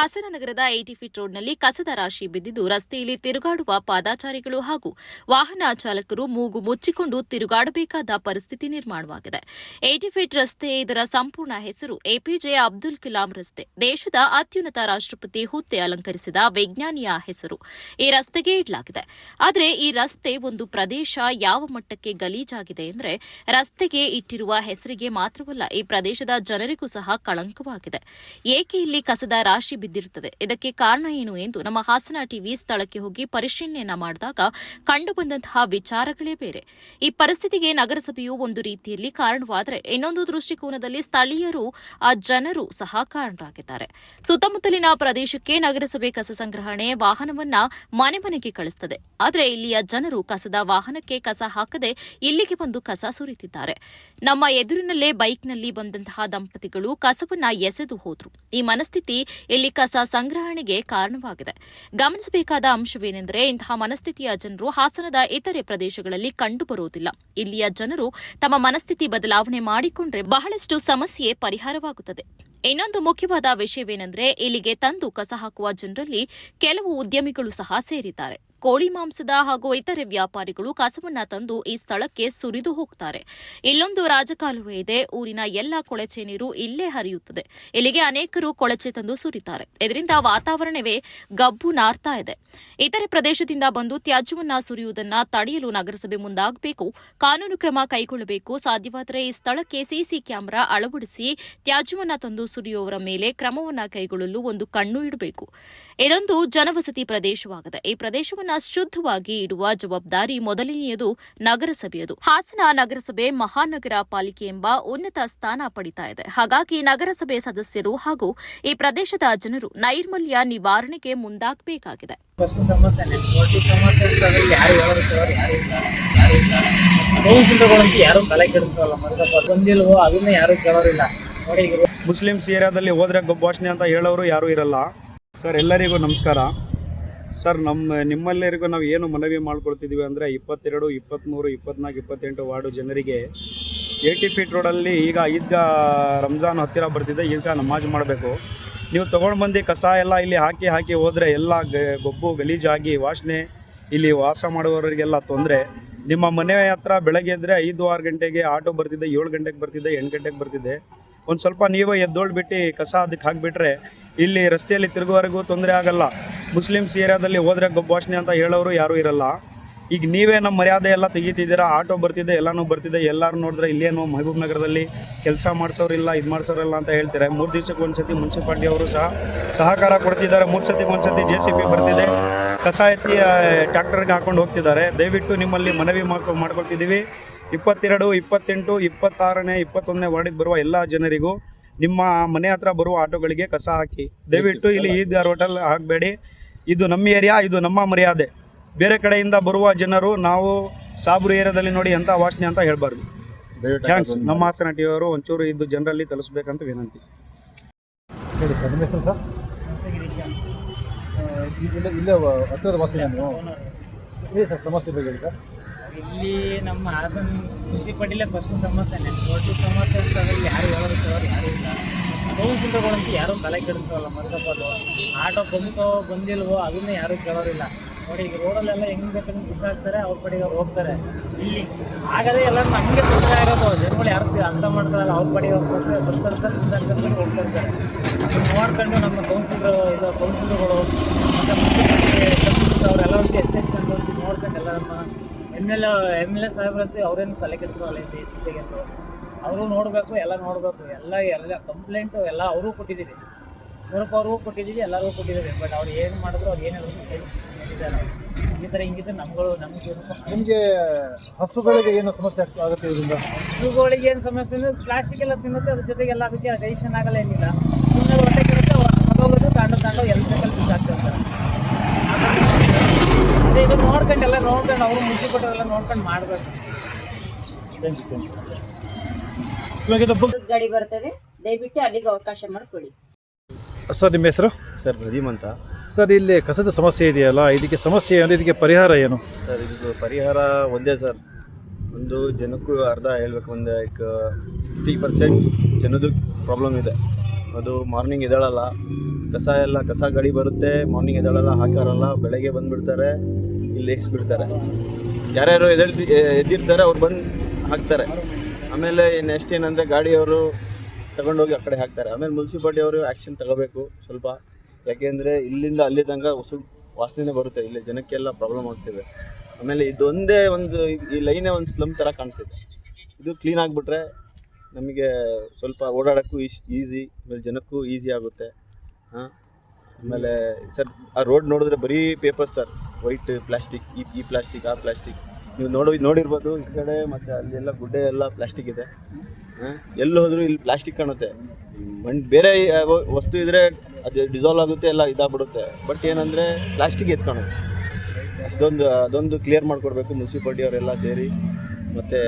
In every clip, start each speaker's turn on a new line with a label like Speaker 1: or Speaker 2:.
Speaker 1: ಹಾಸನ ನಗರದ eighty feet ರೋಡ್ನಲ್ಲಿ ಕಸದ ರಾಶಿ ಬಿದ್ದಿದ್ದು ರಸ್ತೆಯಲ್ಲಿ ತಿರುಗಾಡುವ ಪಾದಾಚಾರಿಗಳು ಹಾಗೂ ವಾಹನ ಚಾಲಕರು ಮೂಗು ಮುಚ್ಚಿಕೊಂಡು ತಿರುಗಾಡಬೇಕಾದ ಪರಿಸ್ಥಿತಿ ನಿರ್ಮಾಣವಾಗಿದೆ. ಏಟಿ ಫೀಟ್ ರಸ್ತೆ ಇದರ ಸಂಪೂರ್ಣ ಹೆಸರು ಎಪಿಜೆ ಅಬ್ದುಲ್ ಕಲಾಂ ರಸ್ತೆ. ದೇಶದ ಅತ್ಯುನ್ನತ ರಾಷ್ಟ್ರಪತಿ ಹುದ್ದೆ ಅಲಂಕರಿಸಿದ ವಿಜ್ಞಾನಿಯ ಹೆಸರು ಈ ರಸ್ತೆಗೆ ಇಡಲಾಗಿದೆ. ಆದರೆ ಈ ರಸ್ತೆ ಒಂದು ಪ್ರದೇಶ ಯಾವ ಮಟ್ಟಕ್ಕೆ ಗಲೀಜಾಗಿದೆ ಅಂದರೆ ರಸ್ತೆಗೆ ಇಟ್ಟಿರುವ ಹೆಸರಿಗೆ ಮಾತ್ರವಲ್ಲ, ಈ ಪ್ರದೇಶದ ಜನರಿಗೂ ಸಹ ಕಳಂಕವಾಗಿದೆ. ಏಕೆ ಇಲ್ಲಿ ಕಸದ ರಾಶಿ ಬಿದ್ದಿರುತ್ತದೆ. ಇದಕ್ಕೆ ಕಾರಣ ಏನು ಎಂದು ನಮ್ಮ ಹಾಸನ ಟಿವಿ ಸ್ಥಳಕ್ಕೆ ಹೋಗಿ ಪರಿಶೀಲನೆಯನ್ನ ಮಾಡಿದಾಗ ಕಂಡುಬಂದಂತಹ ವಿಚಾರಗಳೇ ಬೇರೆ. ಈ ಪರಿಸ್ಥಿತಿಗೆ ನಗರಸಭೆಯು ಒಂದು ರೀತಿಯಲ್ಲಿ ಕಾರಣವಾದರೆ ಇನ್ನೊಂದು ದೃಷ್ಟಿಕೋನದಲ್ಲಿ ಸ್ಥಳೀಯರು, ಆ ಜನರು ಸಹ ಕಾರಣರಾಗಿದ್ದಾರೆ. ಸುತ್ತಮುತ್ತಲಿನ ಪ್ರದೇಶಕ್ಕೆ ನಗರಸಭೆ ಕಸ ಸಂಗ್ರಹಣೆ ವಾಹನವನ್ನ ಮನೆ ಮನೆಗೆ ಕಳಿಸುತ್ತದೆ ಆದರೆ ಇಲ್ಲಿಯ ಜನರು ಕಸದ ವಾಹನಕ್ಕೆ ಕಸ ಹಾಕದೆ ಇಲ್ಲಿಗೆ ಬಂದು ಕಸ ಸುರಿತಿದ್ದಾರೆ. ನಮ್ಮ ಎದುರಿನಲ್ಲೇ ಬೈಕ್ನಲ್ಲಿ ಬಂದಂತಹ ದಂಪತಿಗಳು ಕಸವನ್ನ ಎಸೆದು ಹೋದ್ರು. ಈ ಮನಸ್ಥಿತಿ ಇಲ್ಲಿ ಕಸ ಸಂಗ್ರಹಣೆಗೆ ಕಾರಣವಾಗಿದೆ. ಗಮನಿಸಬೇಕಾದ ಅಂಶವೇನೆಂದರೆ ಇಂತಹ ಮನಸ್ಥಿತಿಯ ಜನರು ಹಾಸನದ ಇತರೆ ಪ್ರದೇಶಗಳಲ್ಲಿ ಕಂಡುಬರುವುದಿಲ್ಲ. ಇಲ್ಲಿಯ ಜನರು ತಮ್ಮ ಮನಸ್ಥಿತಿ ಬದಲಾವಣೆ ಮಾಡಿಕೊಂಡ್ರೆ ಬಹಳಷ್ಟು ಸಮಸ್ಯೆ ಪರಿಹಾರವಾಗುತ್ತದೆ. ಇನ್ನೊಂದು ಮುಖ್ಯವಾದ ವಿಷಯವೇನೆಂದರೆ ಇಲ್ಲಿಗೆ ತಂದು ಕಸ ಹಾಕುವ ಜನರಲ್ಲಿ ಕೆಲವು ಉದ್ಯಮಿಗಳು ಸಹ ಸೇರಿದ್ದಾರೆ. ಕೋಳಿ ಮಾಂಸದ ಹಾಗೂ ಇತರೆ ವ್ಯಾಪಾರಿಗಳು ಕಸವನ್ನ ತಂದು ಈ ಸ್ಥಳಕ್ಕೆ ಸುರಿದು ಹೋಗ್ತಾರೆ. ಇಲ್ಲೊಂದು ರಾಜಕಾಲುವೆ ಇದೆ. ಊರಿನ ಎಲ್ಲ ಕೊಳಚೆ ನೀರು ಇಲ್ಲೇ ಹರಿಯುತ್ತದೆ. ಇಲ್ಲಿಗೆ ಅನೇಕರು ಕೊಳಚೆ ತಂದು ಸುರಿತಾರೆ. ಇದರಿಂದ ವಾತಾವರಣವೇ ಗಬ್ಬು ನಾರ್ತಾ ಇದೆ. ಇತರೆ ಪ್ರದೇಶದಿಂದ ಬಂದು ತ್ಯಾಜ್ಯವನ್ನ ಸುರಿಯುವುದನ್ನ ತಡೆಯಲು ನಗರಸಭೆ ಮುಂದಾಗಬೇಕು. ಕಾನೂನು ಕ್ರಮ ಕೈಗೊಳ್ಳಬೇಕು. ಸಾಧ್ಯವಾದರೆ ಈ ಸ್ಥಳಕ್ಕೆ ಸಿಸಿ ಕ್ಯಾಮೆರಾ ಅಳವಡಿಸಿ ತ್ಯಾಜ್ಯವನ್ನ ತಂದು ಸುರಿಯುವವರ ಮೇಲೆ ಕ್ರಮವನ್ನ ಕೈಗೊಳ್ಳಲು ಒಂದು ಕಣ್ಣು ಇಡಬೇಕು. ಇದೊಂದು ಜನವಸತಿ ಪ್ರದೇಶವಾಗಿದೆ. ಈ ಪ್ರದೇಶವನ್ನ ಶುದ್ಧವಾಗಿ ಇಡುವ ಜವಾಬ್ದಾರಿ ಮೊದಲನೆಯದು ನಗರಸಭೆಯದು. ಹಾಸನ ನಗರಸಭೆ ಮಹಾನಗರ ಪಾಲಿಕೆ ಎಂಬ ಉನ್ನತ ಸ್ಥಾನ ಪಡಿತಾ ಇದೆ. ಹಾಗಾಗಿ ನಗರಸಭೆ ಸದಸ್ಯರು ಹಾಗೂ ಈ ಪ್ರದೇಶದ ಜನರು ನೈರ್ಮಲ್ಯ ನಿವಾರಣೆಗೆ ಮುಂದಾಗಬೇಕಾಗಿದೆ.
Speaker 2: ಫಸ್ಟ್ ಸಮಸ್ಯೆನೆ ಒಟ್ಟು ಸಮಸ್ಯೆ ಅಂತಂದ್ರೆ ಯಾರು ಯಾರು ಇಲ್ಲ ಯಾರು ಇಲ್ಲ. ಕೌನ್ಸಿಲರ್ಗಳಂತೂ ಯಾರು ತಲೆ ಕೆಡಿಸ್ಕೊಳ್ಳಲ್ಲ. ಮೊದಲಪ್ಪ ಬಂದಿಲ್ವೋ ಅದನ್ನ ಯಾರು ಕೇಳೋರಿಲ್ಲ. ನೋಡಿ ಈಗ
Speaker 3: ಮುಸ್ಲಿಮ್ಸ್ ಏರಿಯಾದಲ್ಲಿ ಹೋದ್ರೆ ಗೊಬ್ಬಾಷಣೆ ಅಂತ ಹೇಳೋರು ಯಾರು ಇರಲ್ಲ. ಸರ್ ಎಲ್ಲರಿಗೂ ನಮಸ್ಕಾರ. ಸರ್, ನಮ್ಮ, ನಿಮ್ಮೆಲ್ಲರಿಗೂ ನಾವು ಏನು ಮನವಿ ಮಾಡ್ಕೊಳ್ತಿದ್ದೀವಿ ಅಂದರೆ ಇಪ್ಪತ್ತೆರಡು ಇಪ್ಪತ್ತ್ಮೂರು ಇಪ್ಪತ್ನಾಲ್ಕು, ಇಪ್ಪತ್ತೆಂಟು ವಾರ್ಡು ಜನರಿಗೆ ಏಯ್ಟಿ ಫೀಟ್ ರೋಡಲ್ಲಿ ಈಗ ಈಗ ರಂಜಾನ್ ಹತ್ತಿರ ಬರ್ತಿದೆ ಈಗ ನಮಾಜ್ ಮಾಡಬೇಕು. ನೀವು ತೊಗೊಂಡು ಬಂದು ಕಸ ಎಲ್ಲ ಇಲ್ಲಿ ಹಾಕಿ ಹಾಕಿ ಹೋದರೆ ಎಲ್ಲ ಗೊಬ್ಬು ಗಲೀಜಾಗಿ ವಾಸನೆ, ಇಲ್ಲಿ ವಾಸ ಮಾಡುವವರಿಗೆಲ್ಲ ತೊಂದರೆ. ನಿಮ್ಮ ಮನೆ ಹತ್ರ ಬೆಳಗ್ಗೆ ಎದ್ದರೆ ಐದು ಆರು ಗಂಟೆಗೆ ಆಟೋ ಬರ್ತಿದೆ, ಏಳು ಗಂಟೆಗೆ ಬರ್ತಿದೆ, ಎಂಟು ಗಂಟೆಗೆ ಬರ್ತಿದೆ. ಒಂದು ಸ್ವಲ್ಪ ನೀವೇ ಎದ್ದೋಳ್ಬಿಟ್ಟು ಕಸ ಅದಕ್ಕೆ ಹಾಕಿಬಿಟ್ರೆ ಇಲ್ಲಿ ರಸ್ತೆಯಲ್ಲಿ ತಿರುಗುವವರೆಗೂ ತೊಂದರೆ ಆಗಲ್ಲ. ಮುಸ್ಲಿಮ್ಸ್ ಏರಿಯಾದಲ್ಲಿ ಹೋದ್ರೆ ಗೊಬ್ಬಾಷಣೆ ಅಂತ ಹೇಳೋರು ಯಾರೂ ಇರಲ್ಲ. ಈಗ ನೀವೇ ನಮ್ಮ ಮರ್ಯಾದೆ ಎಲ್ಲ ತೆಗಿತಿದ್ದೀರಾ? ಆಟೋ ಬರ್ತಿದೆ, ಎಲ್ಲನೂ ಬರ್ತಿದೆ, ಎಲ್ಲರೂ ನೋಡಿದ್ರೆ ಇಲ್ಲೇನು ಮಹಬೂಬ್ ನಗರದಲ್ಲಿ ಕೆಲಸ ಮಾಡಿಸೋರಿಲ್ಲ ಇದು ಮಾಡಿಸೋರಿಲ್ಲ ಅಂತ ಹೇಳ್ತಾರೆ? ಮೂರು ದಿವ್ಸಕ್ಕೆ ಒಂದ್ಸತಿ ಮುನ್ಸಿಪಾಲ್ಟಿ ಅವರು ಸಹ ಸಹಕಾರ ಕೊಡ್ತಿದ್ದಾರೆ. ಮೂರು ಸತಿಗೆ ಒಂದ್ಸತಿ ಜೆ ಸಿ ಬಿ ಬರ್ತಿದೆ. ಕಸ ಎತ್ತಿ ಟ್ಯಾಕ್ಟರ್ಗೆ ಹಾಕೊಂಡು ಹೋಗ್ತಿದ್ದಾರೆ. ದಯವಿಟ್ಟು ನಿಮ್ಮಲ್ಲಿ ಮನವಿ ಮಾಡ್ಕೊ ಮಾಡ್ಕೊಳ್ತಿದ್ದೀವಿ. ಇಪ್ಪತ್ತೆರಡು, ಇಪ್ಪತ್ತೆಂಟು, ಇಪ್ಪತ್ತಾರನೇ, ಇಪ್ಪತ್ತೊಂದನೇ ವಾರ್ಡಿಗೆ ಬರುವ ಎಲ್ಲ ಜನರಿಗೂ ನಿಮ್ಮ ಮನೆ ಹತ್ರ ಬರುವ ಆಟೋಗಳಿಗೆ ಕಸ ಹಾಕಿ. ದಯವಿಟ್ಟು ಇಲ್ಲಿ ಈದ್ಗಾರ್ ಹೋಟೆಲ್ ಹಾಕಬೇಡಿ. ಇದು ನಮ್ಮ ಏರಿಯಾ ಇದು ನಮ್ಮ ಮರ್ಯಾದೆ. ಬೇರೆ ಕಡೆಯಿಂದ ಬರುವ ಜನರು ನಾವು ಸಾಬ್ರು ಏರಿಯಾದಲ್ಲಿ ನೋಡಿ ಎಂಥ ವಾಸನೆ ಅಂತ ಹೇಳಬಾರ್ದು. ಥ್ಯಾಂಕ್ಸ್ ನಮ್ಮ ಹಾಸನ ಟಿ ಅವರು ಒಂಚೂರು ಇದು ಜನರಲ್ಲಿ ತಲುಪಿಸ್ಬೇಕಂತ ವಿನಂತಿ.
Speaker 4: ಹೇಳಿ ಸರ್ ನಿಮ್ಮ ಹೆಸರು ಸರ್?
Speaker 2: ಸಮಸ್ಯೆ ಗಿರೀಶ
Speaker 4: ಇಲ್ಲೇ ಇಲ್ಲೇ ಹತ್ತಿರದ ವಾಸಿನ ನೀವು? ಹೇಳಿ ಸರ್ ಸಮಸ್ಯೆ ಬಗ್ಗೆ ಹೇಳಿ ಸರ್.
Speaker 2: ಇಲ್ಲಿ ನಮ್ಮ ಹಾಸನ ಮುನ್ಸಿಪಾಲ್ಟಿಲೇ ಫಸ್ಟ್ ಸಮಸ್ಯೆನೇ. ಒಟ್ಟು ಸಮಸ್ಯೆ ಅಂತ ಯಾರು ಯಾರು ಇಲ್ಲ. ಕೌನ್ಸಿಲರ್ಗಳಂತೂ ಯಾರೂ ತಲೆ ಕೆಡಿಸ್ಕೊಳ್ಳಲ್ಲ ಮೊದಲಪ್ಪ ಆಟೋ ಬಂತೋ ಬಂದಿಲ್ವೋ, ಅದನ್ನೇ ಯಾರೂ ಕೇಳೋರಿಲ್ಲ. ನೋಡಿ, ಈಗ ರೋಡಲ್ಲೆಲ್ಲ ಹೆಂಗೆ ಬೇಕಾದ್ರೆ ಬಿಸಾಕ್ತಾರೆ, ಅವ್ರ ಪಡೆಗೆ ಅವ್ರು ಹೋಗ್ತಾರೆ. ಇಲ್ಲಿ ಆಗದೇ ಎಲ್ಲ ನಮಗೆ ತೊಂದರೆ ಆಗೋದು. ಜನಗಳು ಯಾರು ಅರ್ಥ ಮಾಡ್ತಾರಲ್ಲ ಅವ್ರ ಪಡೆಗೆ ಅವ್ರು ಬರ್ತಾರೆ ಬರ್ತಾರೆ ಹೋಗ್ತಾ ಇರ್ತಾರೆ ಅದನ್ನು ನೋಡ್ಕೊಂಡು ನಮ್ಮ ಕೌನ್ಸಿಲರ್ ಇದು ಕೌನ್ಸಿಲರ್ಗಳು ಮತ್ತು ಅವರೆಲ್ಲ ಒಂದು ಎಚ್ಚರಿಸ್ಕೊಂಡು ನೋಡ್ಕೊಂಡು ಎಲ್ಲ ನಮ್ಮ M L M L A ಸಾಹೇಬ್ರಂತೂ ಅವರೇನು ತಲೆ ಕೆಡಿಸೋಲ್ಲ ಇತ್ತೀಚೆಗೆ ಅಂತೂ. ಅವರು ನೋಡಬೇಕು ಎಲ್ಲ ನೋಡಬೇಕು ಎಲ್ಲ ಎಲ್ಲ ಕಂಪ್ಲೇಂಟು ಎಲ್ಲ ಅವರು ಕೊಟ್ಟಿದ್ದೀವಿ. ಸ್ವಲ್ಪ ಅವ್ರಿಗೂ ಕೊಟ್ಟಿದ್ದೀವಿ ಎಲ್ಲರಿಗೂ ಕೊಟ್ಟಿದ್ದೀವಿ. ಬಟ್ ಅವ್ರು ಏನು ಮಾಡಿದ್ರು ಅವ್ರು ಏನು ಹೇಳಿದ್ದಾರೆ ಈ ಥರ ಹಿಂಗಿದ್ರೆ ನಮ್ಗಳು ನಮ್ಮ ಜೀವನಕ್ಕೂ
Speaker 4: ನಿಮಗೆ ಹಸುಗಳಿಗೆ ಏನು ಸಮಸ್ಯೆ ಆಗ್ತ- ಆಗುತ್ತೆ ಇದರಿಂದ?
Speaker 2: ಹಸುಗಳಿಗೆ ಏನು ಸಮಸ್ಯೆ ಅಂದರೆ ಪ್ಲಾಸ್ಟಿಕ್ ಎಲ್ಲ ತಿನ್ನುತ್ತೆ ಅದ್ರ ಜೊತೆಗೆಲ್ಲ ಅದಕ್ಕೆ ಡೈಜೆಷನ್ ಆಗಲ್ಲ ಏನಿಲ್ಲ. ಸುಮ್ಮನೆ ಹೊಟ್ಟೆ ಕೆಡುತ್ತೆ ಹೋಗೋದು ತಾಂಡು ತಾಂಡು ಎಲ್ಲ ಕೆಲಸ ಬಿಸಾಕ್ತಿರ್ತಾರೆ ಅದೇ ಇದು ನೋಡ್ಕೊಂಡು ಎಲ್ಲ ನೋಡ್ಕೊಂಡು ಅವರು ಮುನ್ಸಿಪಾಲ್ಟಿ ನೋಡ್ಕೊಂಡು ಮಾಡಬೇಕು.
Speaker 4: ಥ್ಯಾಂಕ್ ಯು ಥ್ಯಾಂಕ್ ಯು
Speaker 5: ಗಾಡಿ ಬರ್ತದೆ ದಯವಿಟ್ಟು ಅಲ್ಲಿಗೆ ಅವಕಾಶ ಮಾಡಿಕೊಡಿ
Speaker 4: ಸರ್ ನಿಮ್ಮ ಹೆಸರು?
Speaker 6: ಸರ್ ಪ್ರದೀಮ್ ಅಂತ.
Speaker 4: ಸರ್ ಇಲ್ಲಿ ಕಸದ ಸಮಸ್ಯೆ ಇದೆಯಲ್ಲ ಇದಕ್ಕೆ ಸಮಸ್ಯೆ ಏನು? ಇದಕ್ಕೆ ಪರಿಹಾರ ಏನು?
Speaker 6: ಸರ್ ಇದು ಪರಿಹಾರ ಒಂದೇ ಸರ್. ಒಂದು ಜನಕ್ಕೂ ಅರ್ಧ ಹೇಳ್ಬೇಕು ಒಂದು ಲೈಕ್ ಸಿಕ್ಸ್ಟಿ ಪರ್ಸೆಂಟ್ ಜನದ್ದು ಪ್ರಾಬ್ಲಮ್ ಇದೆ. ಅದು ಮಾರ್ನಿಂಗ್ ಎದ್ದೇಳಲ್ಲ. ಕಸ ಎಲ್ಲ ಕಸ ಗಾಡಿ ಬರುತ್ತೆ ಮಾರ್ನಿಂಗ್ ಎದ್ದೇಳಲ್ಲ ಹಾಕಾರಲ್ಲ ಬೆಳಗ್ಗೆ ಬಂದುಬಿಡ್ತಾರೆ ಇಲ್ಲಿ ಬಿಡ್ತಾರೆ ಯಾರ್ಯಾರು ಎದ್ದೇಳ್ತಿ ಎದ್ದಿರ್ತಾರೆ ಅವ್ರು ಬಂದು ಹಾಕ್ತಾರೆ. ಆಮೇಲೆ ನೆಕ್ಸ್ಟ್ ಏನಂದರೆ ಗಾಡಿಯವರು ತಗೊಂಡೋಗಿ ಆ ಕಡೆ ಹಾಕ್ತಾರೆ. ಆಮೇಲೆ ಮುನ್ಸಿಪಾಲ್ಟಿ ಅವರು ಆ್ಯಕ್ಷನ್ ತಗೋಬೇಕು ಸ್ವಲ್ಪ. ಯಾಕೆಂದರೆ ಇಲ್ಲಿಂದ ಅಲ್ಲಿ ತನಕ ಸ್ವಲ್ಪ ವಾಸನೆ ಬರುತ್ತೆ. ಇಲ್ಲಿ ಜನಕ್ಕೆಲ್ಲ ಪ್ರಾಬ್ಲಮ್ ಆಗ್ತಿದೆ. ಆಮೇಲೆ ಇದೊಂದೇ ಒಂದು ಈ ಲೈನೇ ಒಂದು ಸ್ಲಮ್ ಥರ ಕಾಣ್ತಿದೆ. ಇದು ಕ್ಲೀನ್ ಆಗಿಬಿಟ್ರೆ ನಮಗೆ ಸ್ವಲ್ಪ ಓಡಾಡೋಕ್ಕೂ ಈಶ್ ಈಸಿ ಆಮೇಲೆ ಜನಕ್ಕೂ ಈಸಿ ಆಗುತ್ತೆ. ಹಾಂ? ಆಮೇಲೆ ಸರ್, ಆ ರೋಡ್ ನೋಡಿದ್ರೆ ಬರೀ ಪೇಪರ್ ಸರ್ ವೈಟ್ ಪ್ಲಾಸ್ಟಿಕ್ ಈ ಪ್ಲಾಸ್ಟಿಕ್ ಆ ಪ್ಲಾಸ್ಟಿಕ್ ನೀವು ನೋಡಿ, ನೋಡಿರ್ಬೋದು ಈ ಕಡೆ, ಮತ್ತು ಅಲ್ಲೆಲ್ಲ ಗುಡ್ಡೆ ಎಲ್ಲ ಪ್ಲಾಸ್ಟಿಕ್ ಇದೆ. ಎಲ್ಲಿ ಹೋದರೂ ಇಲ್ಲಿ ಪ್ಲಾಸ್ಟಿಕ್ ಕಾಣುತ್ತೆ. ಬೇರೆ ಯಾವ ವಸ್ತು ಇದ್ದರೆ ಅದು ಡಿಸಾಲ್ವ್ ಆಗುತ್ತೆ, ಎಲ್ಲ ಇದಾಗ್ಬಿಡುತ್ತೆ. ಬಟ್ ಏನಂದರೆ ಪ್ಲಾಸ್ಟಿಕ್ ಎತ್ಕೊಳುತ್ತೆ ಅದೊಂದು ಅದೊಂದು ಕ್ಲಿಯರ್ ಮಾಡಿಕೊಡ್ಬೇಕು ಮುನ್ಸಿಪಾಲ್ಟಿ ಅವರೆಲ್ಲ ಸೇರಿ. ಮತ್ತು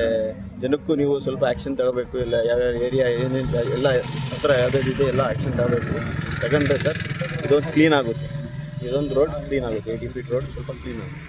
Speaker 6: ಜನಕ್ಕೂ ನೀವು ಸ್ವಲ್ಪ ಆ್ಯಕ್ಷನ್ ತಗೋಬೇಕು, ಇಲ್ಲ ಯಾವ್ಯಾವ ಏರಿಯಾ ಏನೇನು ಎಲ್ಲ ಹತ್ರ ಯಾವ್ದಾದ್ರು ಇದೆ, ಎಲ್ಲ ಆ್ಯಕ್ಷನ್ ತಗೋಬೇಕು. ತಗೊಂಡ್ರೆ ಸರ್, ಇದೊಂದು ಕ್ಲೀನ್ ಆಗುತ್ತೆ. ಇದೊಂದು ರೋಡ್ ಕ್ಲೀನ್ ಆಗುತ್ತೆ ಏಯ್ಟಿ ಫೀಟ್ ರೋಡ್ ಸ್ವಲ್ಪ ಕ್ಲೀನ್ ಆಗುತ್ತೆ.